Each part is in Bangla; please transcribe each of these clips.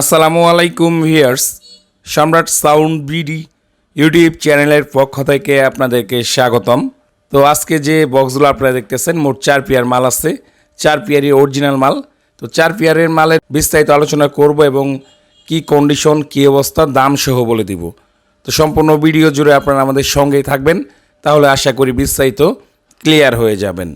আসসালামু আলাইকুম ভিয়ার্স সম্রাট সাউন্ড বিডি ইউটিউব চ্যানেলের পক্ষ থেকে আপনাদেরকে স্বাগতম। তো আজকে যে বক্সগুলো আপনারা দেখতেছেন, মোট চার পেয়ার মাল আছে, চার পেয়ারই অরিজিনাল মাল। তো চার পেয়ারের মালের বিস্তারিত আলোচনা করব এবং কি কন্ডিশন কি অবস্থা, দাম সহ বলে দিব। তো সম্পূর্ণ ভিডিও জুড়ে আপনারা আমাদের সঙ্গেই থাকবেন, তাহলে আশা করি বিস্তারিত ক্লিয়ার হয়ে যাবেন।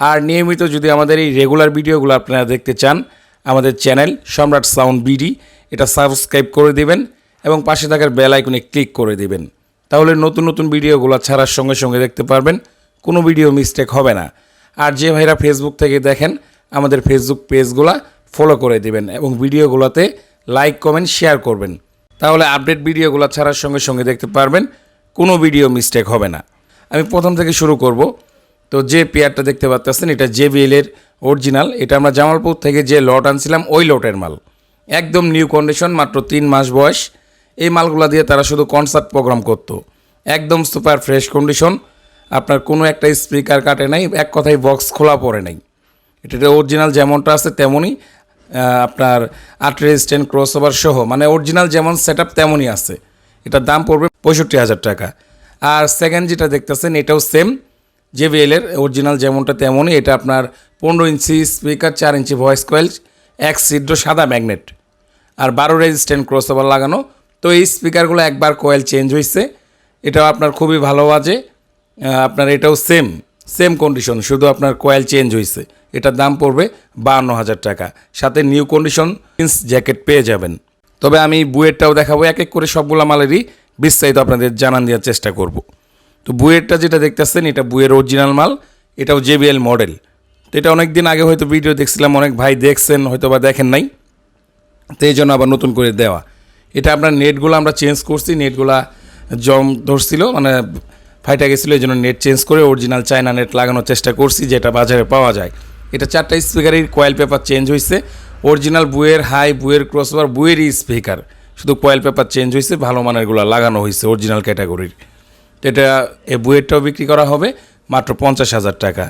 আর নিয়মিত যদি আমাদের এই রেগুলার ভিডিওগুলো আপনারা দেখতে চান আমাদের চ্যানেল সম্রাট সাউন্ড বিডি। এটা সাবস্ক্রাইব করে দিবেন এবং পাশে থাকার বেল আইকনে ক্লিক করে দিবেন। তাহলে নতুন নতুন ভিডিওগুলো ছাড়ার সঙ্গে সঙ্গে দেখতে পারবেন। কোনো ভিডিও মিস্টেক হবে না। আর যে ভাইরা ফেসবুক থেকে দেখেন, আমাদের ফেসবুক পেজগুলো ফলো করে দিবেন এবং ভিডিওগুলোতে লাইক কমেন্ট শেয়ার করবেন। তাহলে আপডেট ভিডিওগুলো ছাড়ার সঙ্গে সঙ্গে দেখতে পারবেন। কোনো ভিডিও মিস্টেক হবে না। আমি প্রথম থেকে শুরু করব। তো যে পেয়ারটা দেখতে পাচ্ছেন এটা জেবিএল এর অরিজিনাল, এটা আমরা জামালপুর থেকে যে লট আনছিলাম, ওই লটের মাল। একদম নিউ কন্ডিশন মাত্র তিন মাস বয়স। এই মালগুলো দিয়ে তারা শুধু কনসার্ট প্রোগ্রাম করতো। একদম সুপার ফ্রেশ কন্ডিশন আপনার কোনো একটা স্পিকার কাটে নাই, এক কথায় বক্স খোলা পড়ে নাই। এটা অরিজিনাল যেমনটা আছে তেমনই আপনার আট রেজিস্ট্যান্ট ক্রস ওভার সহ মানে অরিজিনাল যেমন সেট আপ তেমনই আছে। এটার দাম পড়বে পঁয়ষট্টি হাজার টাকা। আর সেকেন্ড যেটা দেখতেছেন, এটাও সেম জেবিএল এর অরিজিনাল যেমনটা তেমনই, এটা আপনার পনেরো ইঞ্চি স্পিকার চার ইঞ্চি ভয়েস কয়েল এক সিড্র সাদা ম্যাগনেট আর বারো রেজিস্ট্যান্ট ক্রস ওভার লাগানো। তো এই স্পিকারগুলো একবার কয়েল চেঞ্জ হয়েছে এটাও আপনার খুবই ভালো বাজে। আপনার এটাও সেম সেম কন্ডিশন শুধু আপনার কয়েল চেঞ্জ হয়েছে এটার দাম পড়বে বাহান্ন হাজার টাকা। সাথে নিউ কন্ডিশন জিন্স জ্যাকেট পেয়ে যাবেন। তবে আমি বুয়েটটাও দেখাবো, এক এক করে সবগুলো মালেরই বিস্তারিত আপনাদের জানান দেওয়ার চেষ্টা করব। তো বুয়েরটা যেটা দেখতেছেন, এটা বুয়ের অরিজিনাল মাল, এটাও জেবিএল মডেল তো এটা অনেক দিন আগে হয়তো ভিডিও দেখছিলাম, অনেক ভাই দেখছেন হয়তো বা দেখেন নাই। তো এই জন্য আবার নতুন করে দেওয়া। এটা আপনার নেটগুলো আমরা চেঞ্জ করছি নেটগুলা জম ধরছিল মানে ফাইটা গেছিল, এই জন্য নেট চেঞ্জ করে অরিজিনাল চায়না নেট লাগানোর চেষ্টা করছি, যেটা বাজারে পাওয়া যায়। এটা চারটা স্পিকারের কয়েল পেপার চেঞ্জ হয়েছে অরিজিনাল বুয়ের হাই বুয়ের ক্রসওভার বুয়েরই স্পিকার শুধু কয়েল পেপার চেঞ্জ হয়েছে ভালো মানেরগুলো লাগানো হয়েছে অরিজিনাল ক্যাটাগরির তো এটা এই বুয়েরটাও বিক্রি করা হবে, মাত্র পঞ্চাশ হাজার টাকা।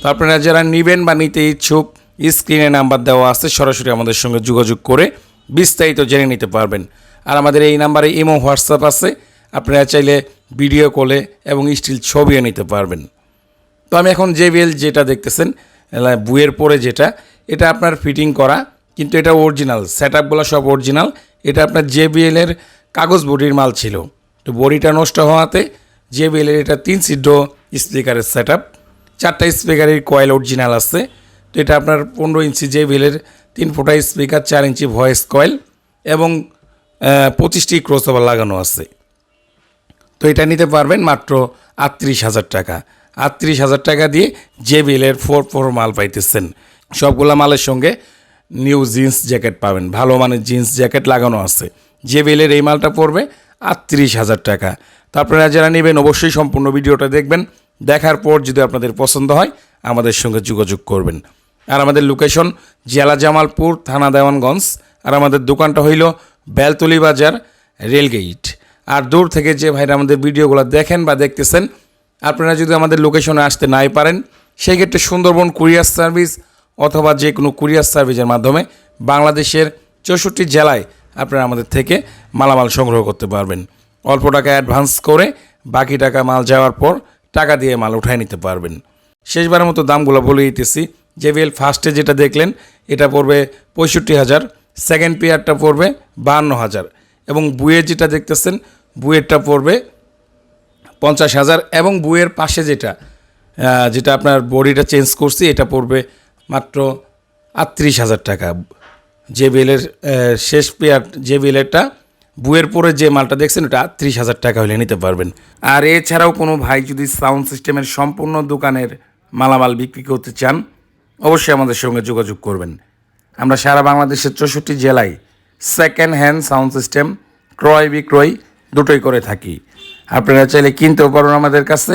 তো আপনারা যারা নেবেন বা নিতে ইচ্ছুক, স্ক্রিনে নাম্বার দেওয়া আছে, সরাসরি আমাদের সঙ্গে যোগাযোগ করে বিস্তারিত জেনে নিতে পারবেন। আর আমাদের এই নাম্বারে ইমো, হোয়াটসঅ্যাপ আছে, আপনারা চাইলে ভিডিও কলে এবং স্টিল ছবিও নিতে পারবেন। তো আমি এখন জেবিএল যেটা দেখতেছেন বুয়ের পরে যেটা, এটা আপনার ফিটিং করা, কিন্তু এটা অরিজিনাল সেট আপগুলো সব অরিজিনাল। এটা আপনার জেবিএল এর কাগজ বডির মাল ছিল। তো বডিটা নষ্ট হওয়াতে জেবিএল এর এটা তিন সিদ্ধ স্পিকারের সেট আপ চারটা স্পিকারের কয়েল অরিজিনাল আছে। তো এটা আপনার পনেরো ইঞ্চি জেবিএল এর তিন ফোটা স্পিকার চার ইঞ্চি ভয়েস কয়েল এবং পঁচিশটি ক্রস ওভার লাগানো আছে। তো এটা নিতে পারবেন মাত্র আটত্রিশ হাজার টাকা। আটত্রিশ হাজার টাকা দিয়ে জেবিএলের ফোর ফোর মাল পাইতেছেন। সবগুলা মালের সঙ্গে নিউ জিন্স জ্যাকেট পাবেন। ভালো মানের জিন্স জ্যাকেট লাগানো আছে। জেবিএলের এই মালটা পড়বে আটত্রিশ হাজার টাকা। আপনারা যারা নেবেন অবশ্যই সম্পূর্ণ ভিডিওটা দেখবেন। দেখার পর যদি আপনাদের পছন্দ হয়, আমাদের সঙ্গে যোগাযোগ করবেন। আর আমাদের লোকেশন জেলা জামালপুর, থানা দেওয়ানগঞ্জ। আর আমাদের দোকানটা হইল বেলতলি বাজার রেলগেট আর দূর থেকে যে ভাইরা আমাদের ভিডিওগুলো দেখেন বা দেখতেছেন, আপনারা যদি আমাদের লোকেশনে আসতে নাই পারেন, সেই ক্ষেত্রে সুন্দরবন কুরিয়ার সার্ভিস অথবা যে কোনো কুরিয়ার সার্ভিসের মাধ্যমে বাংলাদেশের চৌষট্টি জেলায় আপনারা আমাদের থেকে মালামাল সংগ্রহ করতে পারবেন। অল্প টাকা অ্যাডভান্স করে বাকি টাকা মাল যাওয়ার পর টাকা দিয়ে মাল উঠায় নিতে পারবেন। শেষবারের মতো দামগুলো বলে দিতেছি। জেবিএল ফার্স্টে যেটা দেখলেন, এটা পড়বে পঁয়ষট্টি হাজার সেকেন্ড পেয়ারটা পড়বে বাহান্ন হাজার এবং বুয়ের যেটা দেখতেছেন, বুয়েরটা পড়বে পঞ্চাশ হাজার এবং বুয়ের পাশে যেটা যেটা আপনার বডিটা চেঞ্জ করছি, এটা পড়বে মাত্র আটত্রিশ হাজার টাকা। জেবিএলের শেষ পেয়ার জেবিএলেরটা বুয়ের পরে যে মালটা দেখছেন, ওটা আটত্রিশ হাজার টাকা হলে নিতে পারবেন। আর এছাড়াও কোনো ভাই যদি সাউন্ড সিস্টেমের সম্পূর্ণ দোকানের মালামাল বিক্রি করতে চান, অবশ্যই আমাদের সঙ্গে যোগাযোগ করবেন। আমরা সারা বাংলাদেশের চৌষট্টি জেলায় সেকেন্ড হ্যান্ড সাউন্ড সিস্টেম, ক্রয় বিক্রয় দুটোই করে থাকি। আপনারা চাইলে কিনতেও পারেন আমাদের কাছে,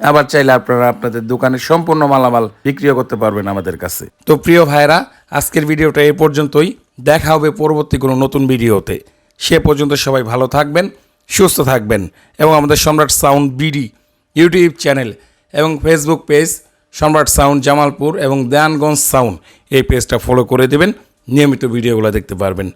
আবার চাইলে আপনারা আপনাদের দোকানে সম্পূর্ণ মালামাল বিক্রিও করতে পারবেন আমাদের কাছে। তো প্রিয় ভাইরা আজকের ভিডিওটা এ পর্যন্তই। দেখা হবে পরবর্তী কোনো নতুন ভিডিওতে। সে পর্যন্ত সবাই ভালো থাকবেন, সুস্থ থাকবেন এবং আমাদের Samrat sound BD YouTube channel এবং Facebook page Samrat sound Jamalpur এবং দেয়ানগঞ্জ সাউন্ড এই পেজটা ফলো করে দেবেন, নিয়মিত ভিডিওগুলো দেখতে পারবেন।